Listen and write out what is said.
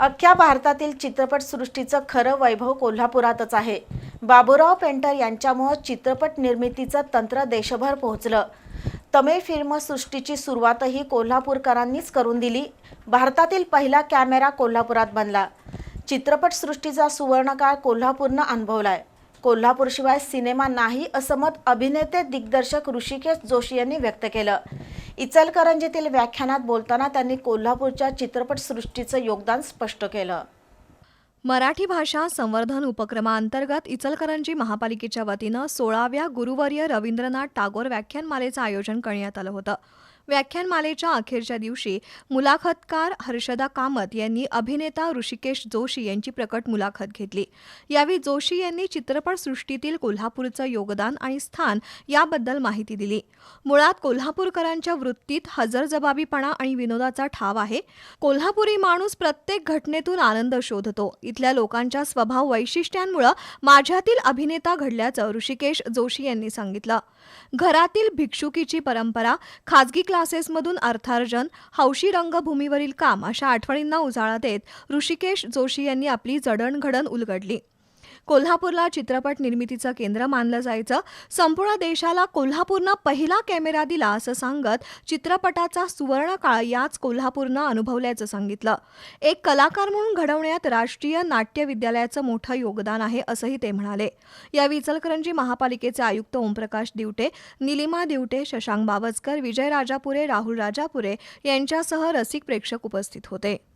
अख्ख्या भारतातील चित्रपटसृष्टीचं खरं वैभव कोल्हापुरातच आहे. बाबूराव पेंटर यांच्यामुळं चित्रपट निर्मितीचं तंत्र देशभर पोहोचलं. तमिळ फिल्मसृष्टीची सुरुवातही कोल्हापूरकरांनीच करून दिली. भारतातील पहिला कॅमेरा कोल्हापुरात बनला. चित्रपटसृष्टीचा सुवर्णकाळ कोल्हापूरनं अनुभवलाय. कोल्हापूरशिवाय सिनेमा नाही असं मत अभिनेते दिग्दर्शक ऋषिकेश जोशी यांनी व्यक्त केलं. इचलकरंजीतील व्याख्यानात बोलताना त्यांनी कोल्हापूरच्या चित्रपटसृष्टीचं योगदान स्पष्ट केलं. मराठी भाषा संवर्धन उपक्रमाअंतर्गत इचलकरंजी महापालिकेच्या वतीनं सोळाव्या गुरुवर्य रवींद्रनाथ टागोर व्याख्यानमालेचं आयोजन करण्यात आलं होतं. व्याख्यानमालेच्या अखेरच्या दिवशी मुलाखतकार हर्षदा कामत यांनी अभिनेता ऋषिकेश जोशी यांची प्रकट मुलाखत घेतली. यावेळी जोशी यांनी चित्रपटसृष्टीतील कोल्हापूरचं योगदान आणि स्थान याबद्दल माहिती दिली. मुळात कोल्हापूरकरांच्या वृत्तीत हजरजबाबीपणा आणि विनोदाचा ठाव आहे. कोल्हापुरी माणूस प्रत्येक घटनेतून आनंद शोधतो. इथल्या लोकांच्या स्वभाव वैशिष्ट्यांमुळं माझ्यातील अभिनेता घडल्याचं ऋषिकेश जोशी यांनी सांगितलं. घरातील भिक्षुकीची परंपरा खाजगी क्लासेसमधून अर्थार्जन हौशी रंगभूमीवरील काम अशा आठवणींना उजाळा देत ऋषिकेश जोशी यांनी आपली जडणघडण उलगडली. कोल्हापूरला चित्रपट निर्मितीचं केंद्र मानलं जायचं. संपूर्ण देशाला कोल्हापूरनं पहिला कॅमेरा दिला असं सांगत चित्रपटाचा सुवर्णकाळ याच कोल्हापूरनं अनुभवल्याचं सांगितलं. एक कलाकार म्हणून घडवण्यात राष्ट्रीय नाट्य विद्यालयाचं मोठं योगदान आहे असंही ते म्हणाले. या विचलकरंजी महापालिकेचे आयुक्त ओमप्रकाश दिवटे निलिमा दिवटे शशांक बावचकर विजय राजापुरे राहुल राजापुरे यांच्यासह रसिक प्रेक्षक उपस्थित होते.